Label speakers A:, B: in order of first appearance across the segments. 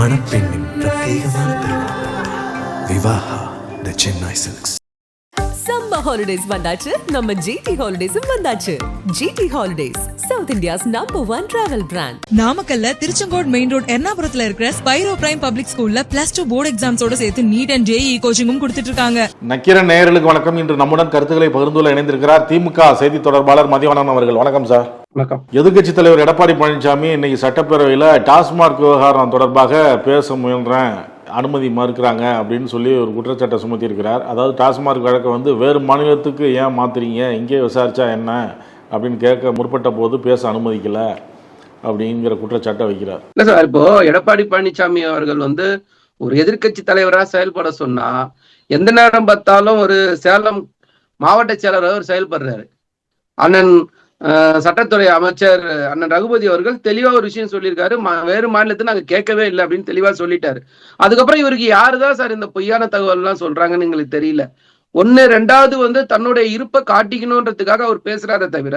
A: மணப்பெண்ணின் பிரத்யேகமான திருமணம். Vivaha the Chennai silks
B: summer holidays வந்தாச்சு. நம்ம ஜிடி ஹாலிடேஸும் வந்தாச்சு. GT holidays south India's number one travel brand
C: நாமக்கல்ல திருச்செங்கோடு மெயின் ரோட் எர்ணாபுரத்துல இருக்கிற ஸ்பைரோ பிரைம் பப்ளிக் ஸ்கூல்ல பிளஸ் டூ போர்டு எக்ஸாம்ஸோட சேர்த்து நீட் அண்ட் ஜேஇ கோச்சிங்கும் கொடுத்துட்டு இருக்காங்க.
D: நக்கீரன் நேயர்களுக்கு வணக்கம். இன்று நம்முடன் கருத்துக்களை பகிர்ந்துள்ள இணைந்திருக்கிறார் திமுக செய்தி தொடர்பாளர் மதிவானன் அவர்கள். வணக்கம் சார்
E: வணக்கம்.
D: எதிர்க்கட்சித் தலைவர் எடப்பாடி பழனிசாமி இன்னைக்கு சட்டப்பேரவையில் டாஸ்மாக் விவகாரம் தொடர்பாக பேச முயன்றேன் அனுமதி மறுக்கிறாங்க அப்படின்னு சொல்லி ஒரு குற்றச்சாட்டை சுமத்தி இருக்கிறார் அதாவது டாஸ்மாக் வழக்கை வந்து வேறு மாநிலத்துக்கு ஏன் மாத்துறீங்க? இங்கே விசாரிச்சா என்ன? அப்படின்னு கேட்க முற்பட்ட போது பேச அனுமதிக்கல அப்படிங்கிற குற்றச்சாட்டை வைக்கிறார்.
E: இல்ல சார் இப்போ எடப்பாடி பழனிசாமி அவர்கள் வந்து ஒரு எதிர்க்கட்சி தலைவரா செயல்பட சொன்னா எந்த நேரம் பார்த்தாலும் ஒரு சேலம் மாவட்ட செயலராக அவர் செயல்படுறாரு. அண்ணன் சட்டத்துறை அமைச்சர் அண்ணன் ரகுபதி அவர்கள் தெளிவா ஒரு விஷயம் சொல்லியிருக்காரு. வேறு மாநிலத்தை நாங்க கேட்கவே இல்லை அப்படின்னு தெளிவா சொல்லிட்டாரு. அதுக்கப்புறம் இவருக்கு யாருதான் சார் இந்த பொய்யான தகவல் எல்லாம் சொல்றாங்கன்னு எங்களுக்கு தெரியல. ஒண்ணு ரெண்டாவது வந்து தன்னுடைய இருப்பை காட்டிக்கணுன்றதுக்காக அவர் பேசுறாரே தவிர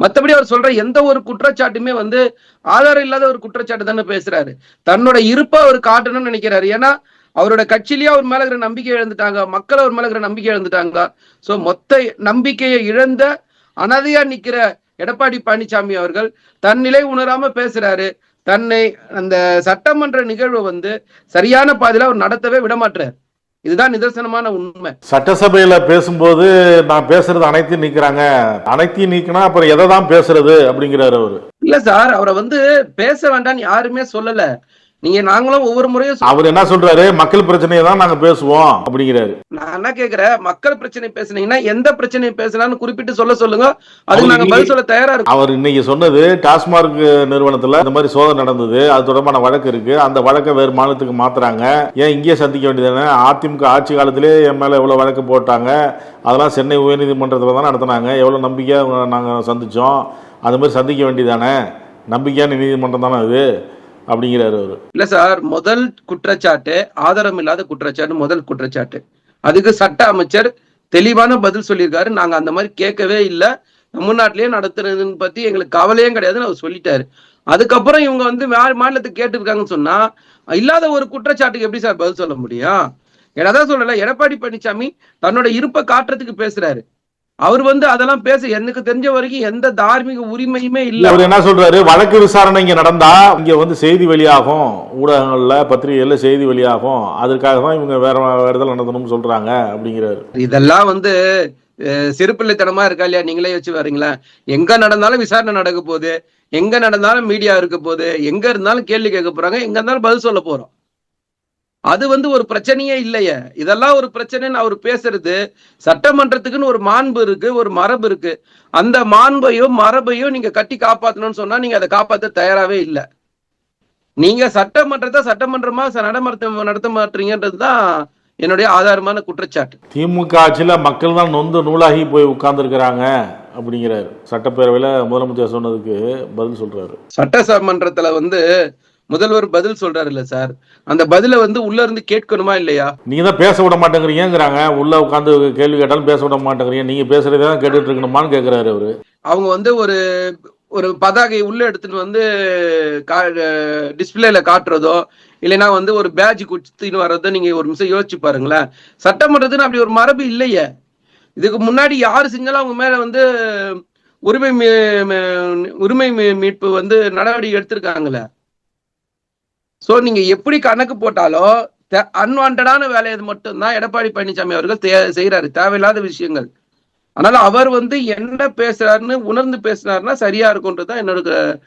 E: மத்தபடி அவர் சொல்ற எந்த ஒரு குற்றச்சாட்டுமே வந்து ஆதாரம் இல்லாத ஒரு குற்றச்சாட்டு தானே பேசுறாரு. தன்னோட இருப்பை அவர் காட்டணும்னு நினைக்கிறாரு. ஏன்னா அவரோட கட்சியிலேயே அவர் மேல இருக்கிற நம்பிக்கை இழந்துட்டாங்க. மக்கள் அவர் மேல இருக்கிற நம்பிக்கை இழந்துட்டாங்க. சோ மொத்த நம்பிக்கையை இழந்த அனதையா நிக்கிற எடப்பாடி பழனிசாமி அவர்கள் தன் நிலை உணராம பேசுறாரு. தன்னை அந்த சட்டமன்ற நிகழ்வை வந்து சரியான பாதையில அவர் நடத்தவே விடமாட்டார் இதுதான் நிதர்சனமான உண்மை.
D: சட்டசபையில பேசும்போது நான் பேசுறது அனைத்தையும் நீக்கிறாங்க. அனைத்தையும் நீக்கினா அப்புறம் எதை தான் பேசுறது அப்படிங்கிறாரு அவரு.
E: இல்ல சார் அவரை வந்து பேச வேண்டாம்னு யாருமே சொல்லல. நீங்க நாங்களும் ஒவ்வொரு முறையும்
D: அவர் என்ன சொல்றாரு? மக்கள் பிரச்சனையை தான் நாங்க பேசுவோம் அப்படிங்கிறாரு.
E: நான் என்ன கேக்குறேன்? மக்கள் பிரச்சனை பேசுனீங்கன்னா எந்த பிரச்சனையை பேசலாம்னு குறிப்பிட்டு சொல்ல சொல்லுங்க. அதுக்கு
D: அவர்
E: நாங்க பதில் சொல்ல தயாரா இருக்கோம்.
D: அவர் இன்னைக்கு சொன்னது டாஸ்மார்க் நிறுவனத்துல இந்த மாதிரி சோதனை நடந்தது. அது தொடர்பான வழக்கு இருக்கு. அந்த வழக்கை வேறு மாநிலத்துக்கு மாத்துறாங்க. ஏன் இங்கேயே சந்திக்க வேண்டியதானே அதிமுக ஆட்சி காலத்திலே என் மேல எவ்வளவு வழக்கு போட்டாங்க? அதெல்லாம் சென்னை உயர்நீதிமன்றத்தில் தான் நடத்தினாங்க. எவ்வளவு நம்பிக்கையா நாங்க சந்திச்சோம்? அது மாதிரி சந்திக்க வேண்டியதானே நம்பிக்கையான நீதிமன்றம் தானே அது? அப்படிங்கிறாரு அவரு.
E: இல்ல சார் முதல் குற்றச்சாட்டு ஆதாரம் இல்லாத குற்றச்சாட்டு முதல் குற்றச்சாட்டு. அதுக்கு சட்ட அமைச்சர் தெளிவான பதில் சொல்லியிருக்காரு. நாங்க அந்த மாதிரி கேட்கவே இல்லை. தமிழ்நாட்டிலேயே நடத்துறதுன்னு பத்தி எங்களுக்கு கவலையும் கிடையாதுன்னு அவர் சொல்லிட்டாரு. அதுக்கப்புறம் இவங்க வந்து மா- மாநிலத்துக்கு கேட்டிருக்காங்கன்னு சொன்னா இல்லாத ஒரு குற்றச்சாட்டுக்கு எப்படி சார் பதில் சொல்ல முடியும்? என்னதான் சொல்லல எடப்பாடி பழனிசாமி தன்னோட இருப்பை காட்டுறதுக்கு பேசுறாரு. அவர் வந்து அதெல்லாம் பேச எனக்கு தெரிஞ்ச வரைக்கும் எந்த தார்மீக உரிமையுமே இல்ல.
D: அவர் என்ன சொல்றாரு? வழக்கு விசாரணை இங்க நடந்தா இங்க வந்து செய்தி வெளியாகும். ஊடகங்கள்ல பத்திரிகைகள்ல செய்தி வெளியாகும். அதற்காக தான் இவங்க வேற வேற இடத்துல நடத்தணும்னு சொல்றாங்க அப்படிங்கிறாரு.
E: இதெல்லாம் வந்து சிறுபிள்ளைத்தனமா இருக்கா இல்லையா? நீங்களே வச்சு வரீங்களா எங்க நடந்தாலும் விசாரணை நடக்க போகுது. எங்க நடந்தாலும் மீடியா இருக்க போகுது. எங்க இருந்தாலும் கேள்வி கேட்க போறாங்க. எங்க இருந்தாலும் பதில் சொல்ல போறோம். அது வந்து ஒரு பிரச்சனையே இல்லையே. இதெல்லாம் ஒரு பிரச்சனைன்னு அவர் பேசுறது சட்டமன்றத்துக்குன்னு ஒரு மாண்பு இருக்கு ஒரு மரபு இருக்கு. அந்த மாண்பையும் மரபையும் நீங்க கட்டி காப்பாத்தணும்னு சொன்னா நீங்க அதை காப்பாத்த தயாராவே இல்லை. நீங்க சட்டமன்றத்தை சட்டமன்றமா நடமர்த்த நடத்த மாட்டீங்கன்றது தான் என்னுடைய ஆதாரமான குற்றச்சாட்டு.
D: திமுக ஆட்சியில மக்கள் தான் நொந்து நூலாகி போய் உட்கார்ந்துருக்கிறாங்க அப்படிங்கிறாரு. சட்டப்பேரவையில முதலமைச்சர் சொன்னதுக்கு பதில் சொல்றாரு.
E: சட்டமன்றத்துல வந்து முதல்வர் பதில் சொல்றாரு இல்ல சார். அந்த பதில வந்து உள்ள இருந்து கேட்கணுமா இல்லையா?
D: நீங்க தான் பேச விட மாட்டேங்கிறீங்கிறாங்க. உள்ள உட்காந்து கேள்வி கேட்டாலும் பேச விட மாட்டேங்கிறீங்க. நீங்க பேசுறதே தான் கேட்டுட்டு இருக்கணுமான்னு கேக்குறாரு அவரு.
E: அவங்க வந்து ஒரு ஒரு பதாகை உள்ள எடுத்துட்டு வந்து டிஸ்பிளேல காட்டுறதோ இல்லைன்னா வந்து ஒரு பேட்ச் குத்தின்னு வர்றதோ நீங்க ஒரு நிமிஷம் யோசிச்சு பாருங்களேன். சட்டமன்றத்துன்னு அப்படி ஒரு மரபு இல்லையே. இதுக்கு முன்னாடி யாரு செஞ்சாலும் அவங்க மேல வந்து உரிமை உரிமை மீட்பு வந்து நடவடிக்கை எடுத்திருக்காங்களே? ஸோ நீங்க எப்படி கணக்கு போட்டாலும் அன்வான்டான வேலையை மட்டும்தான் எடப்பாடி பழனிசாமி அவர்கள் தே- செய்யறாரு தேவையில்லாத விஷயங்கள். அதனால அவர் வந்து என்ன பேசுறாருன்னு உணர்ந்து பேசுறாருன்னா சரியா இருக்கும்ன்றதுதான் என்னோட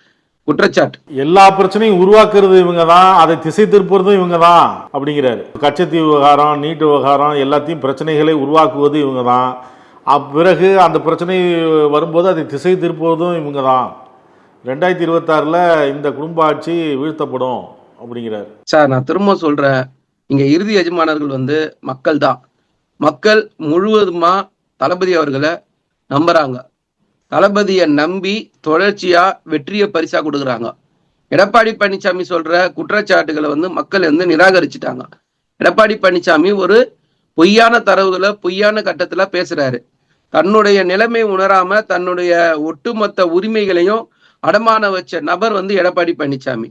E: குற்றச்சாட்டு.
D: எல்லா பிரச்சனையும் உருவாக்குறது இவங்க தான். அதை திசை திருப்புறதும் இவங்க தான் அப்படிங்கிறாரு. கச்சத்தீவு விவகாரம் நீட்டு விவகாரம் எல்லாத்தையும் பிரச்சனைகளை உருவாக்குவது இவங்க தான். அப்பிறகு அந்த பிரச்சனை வரும்போது அதை திசை திருப்புவதும் இவங்க தான். ரெண்டாயிரத்தி இருபத்தாறில் இந்த குடும்ப ஆட்சி வீழ்த்தப்படும். அப்படிங்கிறார்.
E: சார் நான் திரும்ப சொல்றேன். இங்க இறுதி எஜமானர்கள் வந்து மக்கள் தான். மக்கள் முழுவதுமா தளபதி அவர்களை நம்புறாங்க. தளபதியை நம்பி தொடர்ச்சியா வெற்றியை பரிசா கொடுக்குறாங்க. எடப்பாடி பழனிசாமி சொல்ற குற்றச்சாட்டுகளை வந்து மக்கள் வந்து நிராகரிச்சுட்டாங்க. எடப்பாடி பழனிசாமி ஒரு பொய்யான தரவுகளை பொய்யான கட்டத்துல பேசுறாரு. தன்னுடைய நிலைமை உணராம தன்னுடைய ஒட்டுமொத்த உரிமைகளையும் அடமான வச்ச நபர் வந்து எடப்பாடி பழனிசாமி.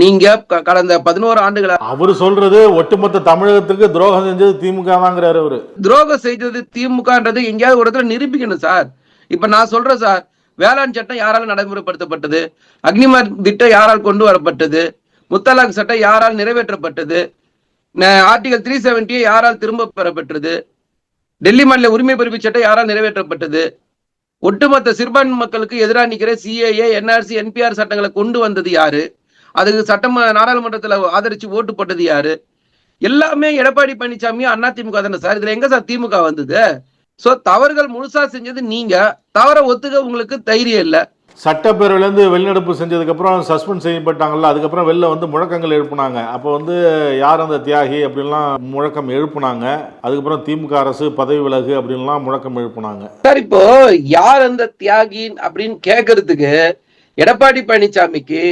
E: நீங்க கடந்த பதினோரு ஆண்டுகளா
D: அவர் சொல்றது ஒட்டுமொத்த தமிழகத்துக்கு துரோகம் செஞ்சது திமுக தாங்கிறாரு அவரு.
E: துரோகம் செய்தது திமுகன்றது எங்கேயாவது ஒரு இடத்துல நிரூபிக்கணும் சார். இப்ப நான் சொல்றேன் சார் வேளாண் சட்டம் யாரால் நடைமுறைப்படுத்தப்பட்டது? அக்னிமார் திட்டம் யாரால் கொண்டு வரப்பட்டது? முத்தலாக் சட்டம் யாரால் நிறைவேற்றப்பட்டது? ஆர்டிகல் த்ரீ செவன்டி யாரால் திரும்ப பெறப்பட்டது? டெல்லி மாநில உரிமை பறிப்பு சட்டம் யாரால் நிறைவேற்றப்பட்டது? ஒட்டுமொத்த சிறுபான்மை மக்களுக்கு எதிராக நிக்கிற சிஏஏ என்ஆர்சி என்பிஆர் சட்டங்களை கொண்டு வந்தது யாரு? அதுக்கு சட்டம் நாடாளுமன்றத்துல ஆதரிச்சு ஓட்டு போட்டது யாரு? எல்லாமே எடப்பாடி பழனிசாமி அதிமுக தானே சார். இதுல எங்க சார் திமுக வந்தது? சோ தவறுகள் முழுசா செஞ்சது நீங்க. தவற ஒத்துக்க உங்களுக்கு தைரியம் இல்ல.
D: சட்டப்பேரவையில இருந்து வெளிநடப்பு செஞ்சதுக்கு அப்புறம் சஸ்பெண்ட் செய்யப்பட்டாங்கல்ல அதுக்கப்புறம் வெளில வந்து முழக்கங்கள் எழுப்புனாங்க. அப்போ வந்து யார் அந்த தியாகி அப்படின்லாம் முழக்கம் எழுப்புனாங்க. அதுக்கப்புறம் திமுக அரசு பதவி விலகு அப்படின்லாம் முழக்கம் எழுப்புனாங்க.
E: சார் இப்போ யார் அந்த தியாகி அப்படின்னு கேட்கறதுக்கு எடப்பாடி பழனிசாமிக்கு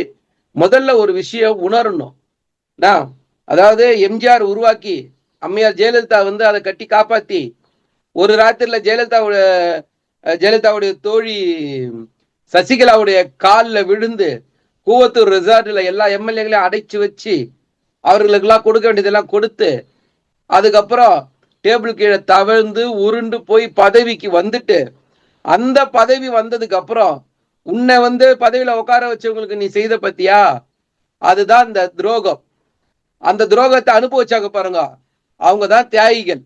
E: முதல்ல ஒரு விஷயம் உணரணும். நான் அதாவது எம்ஜிஆர் உருவாக்கி அம்மையார் ஜெயலலிதா வந்து அதை கட்டி காப்பாத்தி ஒரு ராத்திரில ஜெயலலிதாவோட ஜெயலலிதாவுடைய தோழி சசிகலாவுடைய காலில் விழுந்து கூவத்தூர் ரிசார்ட்ல எல்லா எம்எல்ஏகளையும் அடைச்சு வச்சு அவர்களுக்கெல்லாம் கொடுக்க வேண்டியதெல்லாம் கொடுத்து அதுக்கப்புறம் டேபிள் கீழே தவழ்ந்து உருண்டு போய் பதவிக்கு வந்துட்டு அந்த பதவி வந்ததுக்கு அப்புறம் உன்னை வந்து பதவியில உட்கார வச்சவங்களுக்கு நீ செய்த பத்தியா? அதுதான் இந்த துரோகம். அந்த துரோகத்தை அனுபவிச்சாங்க பாருங்க. அவங்க தான் தியாகிகள்.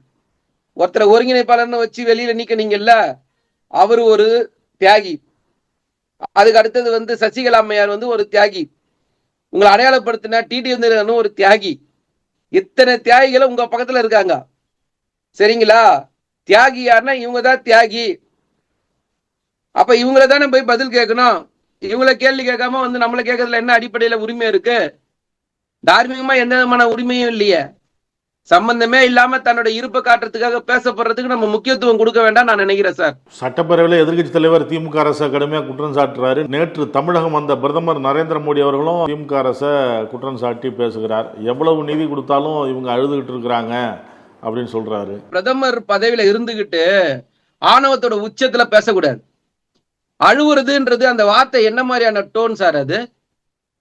E: ஒருத்தரை ஒருங்கிணைப்பாளர்னு வச்சு வெளியில நீக்கினீங்கல்ல அவர் ஒரு தியாகி. அதுக்கு அடுத்தது வந்து சசிகலா அம்மையார் வந்து ஒரு தியாகி. உங்களை அடையாளப்படுத்தின டிடி வந்து ஒரு தியாகி. இத்தனை தியாகிகளும் உங்க பக்கத்துல இருக்காங்க. சரிங்களா? தியாகி யாருன்னா இவங்க தான் தியாகி. அப்ப இவங்கள தானே போய் பதில் கேட்கணும்? இவங்கள கேள்வி கேட்காம வந்து நம்மள கேட்கறதுல என்ன அடிப்படையில உரிமை இருக்கு? தார்மீகமா எந்த விதமான உரிமையும் இல்லையே. சம்பந்தமே இல்லாம தன்னோட இருப்பை காட்டுறதுக்காக பேசப்படுறதுக்கு நம்ம முக்கியத்துவம் கொடுக்க வேண்டாம் நான் நினைக்கிறேன் சார்.
D: சட்டப்பேரவையில் எதிர்க்கட்சி தலைவர் திமுக அரசை கடுமையாக குற்றம் சாட்டுறாரு. நேற்று தமிழகம் வந்த பிரதமர் நரேந்திர மோடி அவர்களும் திமுக அரசை குற்றம் சாட்டி பேசுகிறார். எவ்வளவு நிதி கொடுத்தாலும் இவங்க அழுதுகிட்டு இருக்கிறாங்க அப்படின்னு சொல்றாரு.
E: பிரதமர் பதவியில இருந்துகிட்டு ஆணவத்தோட உச்சத்துல பேசக்கூடாது. அழுவுறதுன்றது அந்த வார்த்தை என்ன மாதிரியான டோன் சார் அது?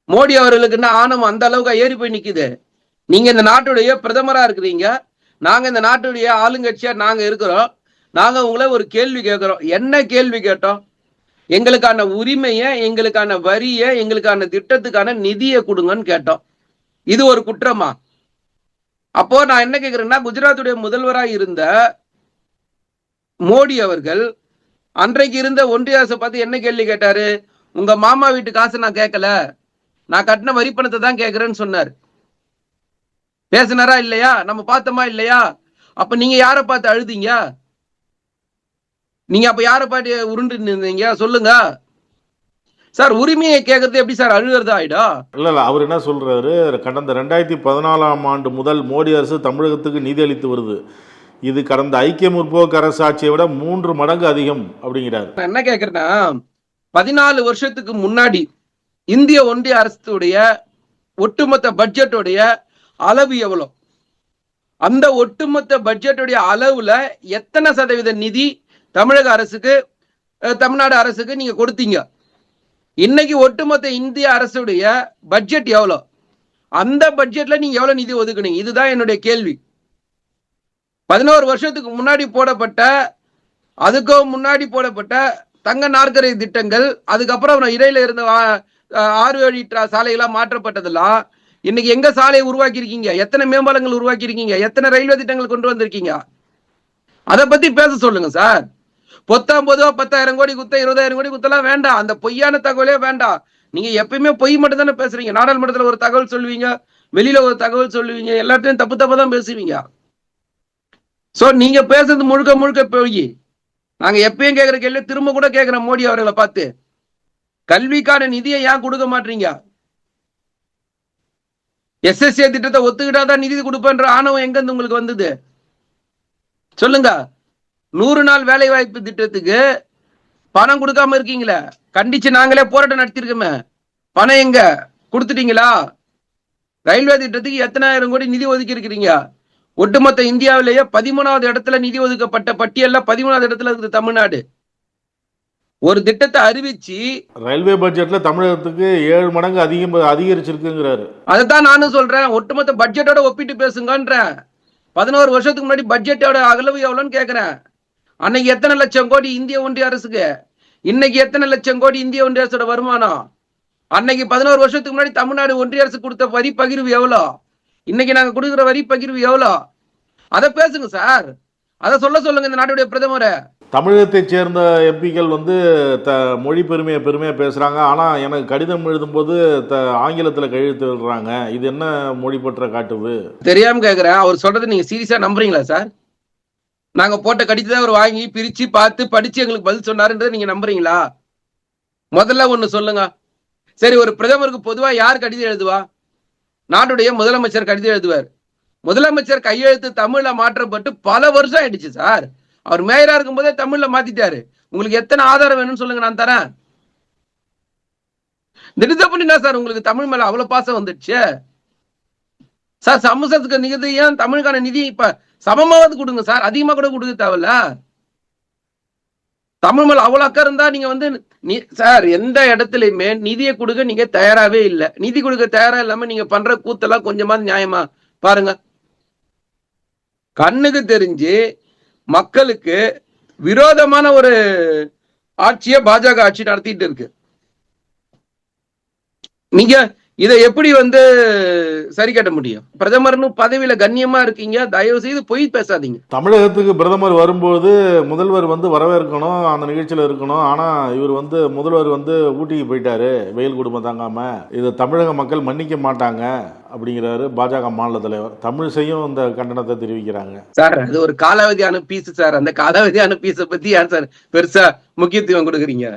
E: மோடி அவர்களுக்கு என்ன ஆணவம் அந்த அளவுக்கு ஏறி போய் நிக்குது. நீங்க இந்த நாட்டுடைய பிரதமரா இருக்கிறீங்க. நாங்க இந்த நாட்டுடைய ஆளுங்கட்சியா நாங்க இருக்கிறோம். நாங்க உங்களை ஒரு கேள்வி கேட்கிறோம். என்ன கேள்வி கேட்டோம்? எங்களுக்கான உரிமையை எங்களுக்கான வரியை எங்களுக்கான திட்டத்துக்கான நிதியை கொடுங்கன்னு கேட்டோம். இது ஒரு குற்றமா? அப்போ நான் என்ன கேக்குறேன்னா குஜராத்துடைய முதல்வராக இருந்த மோடி அவர்கள் அன்றைக்கு இருந்த ஒன்றிய அரசை பார்த்து என்ன கேள்வி கேட்டாரு? உங்க மாமா வீட்டு காசு நான் கேட்கல. நான் கட்டின வரி பணத்தை தான் கேட்கிறேன்னு சொன்னார். பேசினாரா இல்லையா? நம்ம பார்த்தோமா இல்லையா? அப்ப நீங்க யாரை பார்த்து அழுதீங்க? நீங்க அப்ப யாரை பார்த்து உருண்டு இருந்தீங்க சொல்லுங்க. சார் உரிமையை கேட்கறது எப்படி சார்? அழுகிறது ஆயிடா.
D: இல்ல இல்ல அவர் என்ன சொல்றாரு? கடந்த ரெண்டாயிரத்தி பதினாலாம் ஆண்டு முதல் மோடி அரசு தமிழகத்துக்கு நிதி அளித்து வருது. இது கடந்த ஐக்கிய முற்போக்கு அரசாட்சியை விட மூன்று மடங்கு அதிகம் அப்படிங்கிறார்.
E: என்ன கேக்குறேன்னா பதினாலு வருஷத்துக்கு முன்னாடி இந்திய ஒன்றிய அரசுடைய ஒட்டுமொத்த பட்ஜெட்டுடைய அளவு எவ்வளோ? அந்த ஒட்டுமொத்த பட்ஜெட்டுடைய அளவுல எத்தனை சதவீத நிதி தமிழக அரசுக்கு தமிழ்நாடு அரசுக்கு நீங்க கொடுத்தீங்க? இன்னைக்கு ஒட்டுமொத்த இந்திய அரசுடைய பட்ஜெட் எவ்வளோ? அந்த பட்ஜெட்ல நீங்க எவ்வளவு நிதி ஒதுக்குனீங்க? இதுதான் என்னுடைய கேள்வி. பதினோரு வருஷத்துக்கு முன்னாடி போடப்பட்ட அதுக்கும் முன்னாடி போடப்பட்ட தங்க நாற்கரை திட்டங்கள் அதுக்கப்புறம் இடையில இருந்த ஆறு வழி சாலைகளாக மாற்றப்பட்டதெல்லாம் இன்னைக்கு எங்க சாலையை உருவாக்கி இருக்கீங்க எத்தனை மேம்பாலங்கள் உருவாக்கி இருக்கீங்க எத்தனை ரயில்வே திட்டங்கள் கொண்டு வந்திருக்கீங்க? அதை பத்தி பேச சொல்லுங்க சார். பொத்தாம் பொதுவா பத்தாயிரம் கோடி குத்த இருபதாயிரம் கோடி குத்தலாம் வேண்டாம். அந்த பொய்யான தகவலே வேண்டாம். நீங்க எப்பயுமே பொய் மட்டும் தானே பேசுறீங்க. நாடாளுமன்றத்துல ஒரு தகவல் சொல்லுவீங்க வெளியில ஒரு தகவல் சொல்லுவீங்க எல்லாத்தையும் தப்பு தப்பா தான் பேசுவீங்க. சோ நீங்க பேசுறது முழுக்க முழுக்க போய். நாங்க எப்பயும் கேக்குற கேள்வி திரும்ப கூட கேக்குறோம் மோடி அவர்களை பார்த்து கல்விக்கான நிதியை ஏன் கொடுக்க மாட்டீங்க? எஸ்எஸ்ஏ திட்டத்தை ஒத்துக்கிட்டாதான் நிதி கொடுப்பேன்ற ஆணவம் எங்க இருந்து உங்களுக்கு வந்தது? சொல்லுங்க. நூறு நாள் வேலை வாய்ப்பு திட்டத்துக்கு பணம் கொடுக்காம இருக்கீங்களே? கண்டிச்சு நாங்களே போராட்டம் நடத்திருக்கோமே. பணம் எங்க? கொடுத்துட்டீங்களா? ரயில்வே திட்டத்துக்கு எத்தனாயிரம் கோடி நிதி ஒதுக்கி இருக்கிறீங்க? ஒட்டுமொத்த இந்தியாவிலேயே பதிமூணாவது இடத்துல நிதி ஒதுக்கப்பட்ட பட்டியல்ல பதிமூணாவது இடத்துல இருக்குது தமிழ்நாடு. ஒரு திட்டத்தை அறிவிச்சு
D: ரயில்வே பட்ஜெட்ல தமிழகத்துக்கு ஏழு மடங்கு அதிகம் அதிகரிச்சிருக்குங்கிறாரு.
E: அதைத்தான் நானும் சொல்றேன். ஒட்டுமொத்த பட்ஜெட்டோட ஒப்பிட்டு பேசுங்கன்றேன். பதினோரு வருஷத்துக்கு முன்னாடி பட்ஜெட்டோட அளவு எவ்வளோன்னு கேட்குறேன் அன்னைக்கு எத்தனை லட்சம் கோடி இந்திய ஒன்றிய அரசுக்கு? இன்னைக்கு எத்தனை லட்சம் கோடி இந்திய ஒன்றிய அரசோட வருமானம்? அன்னைக்கு பதினோரு வருஷத்துக்கு முன்னாடி தமிழ்நாடு ஒன்றிய அரசு கொடுத்த வரி பகிர்வு எவ்வளோ? இன்னைக்கு நாங்க கொடுக்குற வரி பகிர்வு எவ்வளோ? அதை பேசுங்க சார். அதை சொல்ல சொல்லுங்க இந்த நாட்டுடைய பிரதமரை.
D: தமிழகத்தைச் சேர்ந்த எம்பிக்கள் வந்து த மொழி பெருமையை பெருமையாக பேசுகிறாங்க ஆனால் எனக்கு கடிதம் எழுதும்போது த ஆங்கிலத்தில் கையெழுத்து விடுறாங்க இது என்ன மொழி பற்ற காட்டுது?
E: தெரியாம கேக்குறேன். அவர் சொல்றது நீங்க சீரியஸா நம்புறீங்களா சார்? நாங்க போட்ட கடிதத்தை அவர் வாங்கி பிரிச்சு பார்த்து படிச்சு எங்களுக்கு பதில் சொன்னாருன்றதை நீங்க நம்புறீங்களா? முதல்ல ஒண்ணு சொல்லுங்க. சரி ஒரு பிரதமருக்கு பொதுவா யார் கடிதம் எழுதுவா? நாட்டுடைய முதலமைச்சர் கடிதம் எழுதுவார். முதலமைச்சர் கையெழுத்து தமிழ்ல மாற்றப்பட்டு பல வருஷம் ஆயிடுச்சு சார். அவர் மேயரா இருக்கும்போதே தமிழ்ல மாத்திட்டாரு. உங்களுக்கு எத்தனை ஆதாரம் வேணும்னு சொல்லுங்க நான் தரேன். திடீர் என்ன சார் உங்களுக்கு தமிழ் மேல அவ்வளவு பாசம் வந்துடுச்சு? சார் சமூகத்துக்கு நிதி ஏன் தமிழுக்கான நிதி இப்ப சமமாவது கொடுங்க சார். அதிகமா கூட கொடுக்க தேவையில்ல. தமிழ் மேல அவ்வளவு அக்கறை இருந்தா நீங்க வந்து சார் எந்த இடத்துலயுமே நிதியை கொடுக்க நீங்க தயாராவே இல்லை. நிதி கொடுக்க தயாரா இல்லாம நீங்க பண்ற கூத்தெல்லாம் கொஞ்சமாவது நியாயமா? பாருங்க. கண்ணுக்கு தெரிஞ்சு மக்களுக்கு விரோதமான ஒரு ஆட்சியை பாஜக ஆட்சி நடத்திட்டு இருக்கு. நீங்க இதை எப்படி வந்து சரி கட்ட முடியும்? பிரதமர்னு பதவியில கண்ணியமா இருக்கீங்க தயவு செய்து பொய் பேசாதீங்க.
D: தமிழகத்துக்கு பிரதமர் வரும்போது முதல்வர் வந்து வரவேற்கணும் அந்த நிகழ்ச்சியில் இருக்கணும். ஆனால் இவர் வந்து முதல்வர் வந்து ஊட்டிக்கு போயிட்டாரு வெயில் குடும்பம் தாங்காம. இது தமிழக மக்கள் மன்னிக்க மாட்டாங்க அப்படிங்கிறாரு பாஜக மாநில தலைவர். தமிழிசையும் இந்த கண்டனத்தை தெரிவிக்கிறாங்க.
E: சார் அது ஒரு காலாவதியான பீஸ் சார். அந்த காலாவதியான பீஸ பத்தி யார் சார் பெருசா முக்கியத்துவம் கொடுக்குறீங்க?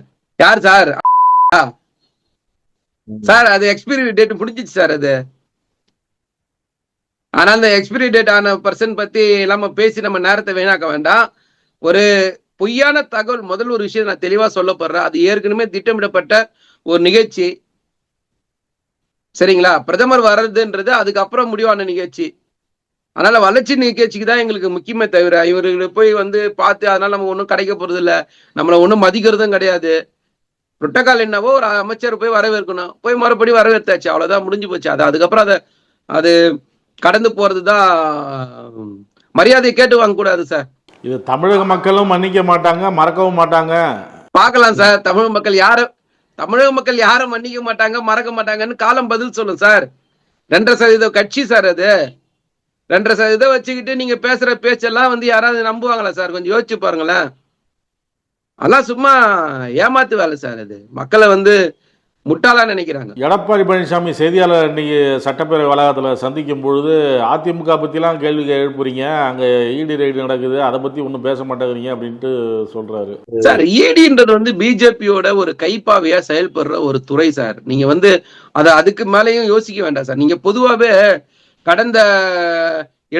E: யார் சார். சார் அது எக்ஸ்பைரி டேட் முடிஞ்சிச்சு சார் அது. ஆனா அந்த எக்ஸ்பைரி டேட் ஆன பர்சன் பத்தி இல்லாம பேசி நம்ம நேரத்தை வீணாக்க வேண்டாம். ஒரு பொய்யான தகவல் முதல் ஒரு விஷயம் நான் தெளிவா சொல்லப்படுறேன். அது ஏற்கனவே திட்டமிடப்பட்ட ஒரு நிகழ்ச்சி. சரிங்களா? பிரதமர் வர்றதுன்றது அதுக்கப்புறம் முடிவான நிகழ்ச்சி. அதனால வளர்ச்சி நிகழ்ச்சிக்கு தான் எங்களுக்கு முக்கியமே தவிர இவர்களை போய் வந்து பார்த்து அதனால நம்ம ஒன்றும் கிடைக்க போறது இல்ல நம்மளை ஒன்றும் மதிக்கிறதும் கிடையாது. புரோட்டோகால் என்னவோ ஒரு அமைச்சர் போய் வரவேற்கணும். போய் மறுபடி வரவேற்றாச்சு. அவ்வளவுதான் முடிஞ்சு போச்சு. அது அதுக்கப்புறம் அதை அது கடந்து போறது தான் மரியாதை கேட்டு வாங்க கூடாது சார்.
D: இது தமிழக மக்களும் மன்னிக்க மாட்டாங்க மறக்கவும் மாட்டாங்க.
E: பார்க்கலாம் சார். தமிழ் மக்கள் யார தமிழக மக்கள் யாரும் மன்னிக்க மாட்டாங்க மறக்க மாட்டாங்கன்னு காலம் பதில் சொல்லும் சார். ரெண்டரை சதவீதம் கட்சி சார் அது. ரெண்டரை சதவீதம் வச்சுக்கிட்டு நீங்க பேசுற பேச்செல்லாம் வந்து யாராவது நம்புவாங்களா சார்? கொஞ்சம் யோசிச்சு பாருங்களேன். அதெல்லாம் சும்மா ஏமாத்து வேலை சார் அது. மக்களை வந்து முட்டாளா நினைக்கிறாங்க.
D: எடப்பாடி பழனிசாமி செய்தியாளர் இன்னைக்கு சட்டப்பேரவை வளாகத்தில் சந்திக்கும் பொழுது அதிமுக பற்றிலாம் கேள்வி எழுப்புறீங்க அங்கே இடி ரைடு நடக்குது. அதை பற்றி ஒன்றும் பேச மாட்டேங்கிறீங்க அப்படின்ட்டு சொல்கிறாரு
E: சார் ஈடின்றது வந்து பிஜேபியோட ஒரு கைப்பாவையா செயல்படுற ஒரு துறை சார். நீங்க வந்து அதை அதுக்கு மேலேயும் யோசிக்க வேண்டாம் சார். நீங்க பொதுவாகவே கடந்த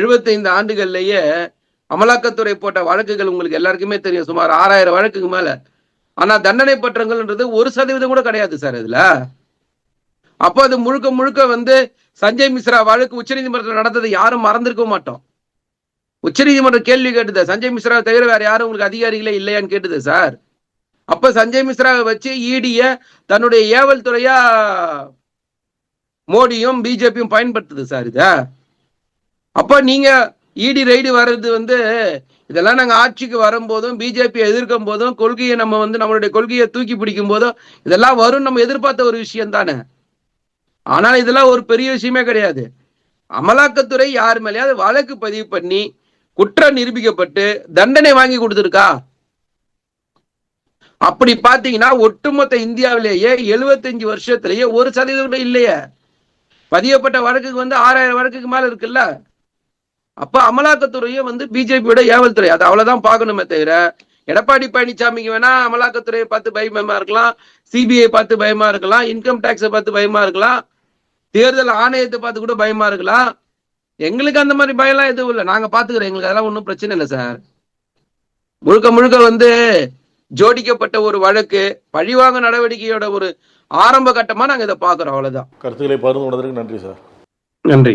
E: 75 ஆண்டுகள்லயே அமலாக்கத்துறை போட்ட வழக்குகள் உங்களுக்கு எல்லாருக்குமே தெரியும். சுமார் ஆறாயிரம் வழக்குக்கு மேல. ஆனா தண்டனை பற்றங்கள்ன்றது ஒரு சதவீதம் கூட கிடையாது சார் இதுல. அப்போ அது முழுக்க முழுக்க வந்து சஞ்சய் மிஸ்ரா வழக்கு உச்சநீதிமன்றத்தில் நடந்ததை யாரும் மறந்திருக்க மாட்டோம். உச்சநீதிமன்றம் கேள்வி கேட்டுது சஞ்சய் மிஸ்ரா தவிர வேற யாரும் உங்களுக்கு அதிகாரிகளே இல்லையான்னு கேட்டுது சார். அப்ப சஞ்சய் மிஸ்ராவை வச்சு ஈடிய தன்னுடைய ஏவல் துறையா மோடியும் பிஜேபியும் பயன்படுத்துது சார் இத. அப்ப நீங்க இடி ரைடு வர்றது வந்து இதெல்லாம் நாங்கள் ஆட்சிக்கு வரும்போதும் பிஜேபி எதிர்க்கும் போதும் கொள்கையை நம்ம வந்து நம்மளுடைய கொள்கையை தூக்கி பிடிக்கும் போதும் இதெல்லாம் வரும் நம்ம எதிர்பார்த்த ஒரு விஷயம் தானே. ஆனால் இதெல்லாம் ஒரு பெரிய விஷயமே கிடையாது. அமலாக்கத்துறை யார் மேலேயாவது வழக்கு பதிவு பண்ணி குற்றம் நிரூபிக்கப்பட்டு தண்டனை வாங்கி கொடுத்துருக்கா? அப்படி பாத்தீங்கன்னா ஒட்டுமொத்த இந்தியாவிலேயே 75 வருஷத்திலேயே ஒரு சதவீதம் இல்லையே. பதியப்பட்ட வழக்குக்கு வந்து ஆறாயிரம் வழக்குக்கு மேல இருக்குல்ல? அப்ப அமலாக்கத்துறையும் வந்து பிஜேபியோட ஏவல் துறை அது அவ்வளவுதான் பார்க்கணுமே தவிர எடப்பாடி பழனிசாமிக்கு வேணா அமலாக்கத்துறையை பார்த்து பயமா இருக்கலாம் சிபிஐ பார்த்து பயமா இருக்கலாம் இன்கம் டேக்ஸை பார்த்து பயமா இருக்கலாம் தேர்தல் ஆணையத்தை பார்த்து கூட பயமா இருக்கலாம். எங்களுக்கு அந்த மாதிரி பயம்லாம் எதுவும் இல்லை. நாங்க பாத்துக்கிறோம் எங்களுக்கு அதெல்லாம் ஒன்றும் பிரச்சனை இல்லை சார். முழுக்க முழுக்க வந்து ஜோடிக்கப்பட்ட ஒரு வழக்கு பழிவாங்க நடவடிக்கையோட ஒரு ஆரம்ப கட்டமா நாங்க இதை பாக்குறோம் அவ்வளவுதான்.
D: கருத்துக்களை பகிர்ந்து கொண்டதற்கு நன்றி சார்.
E: நன்றி.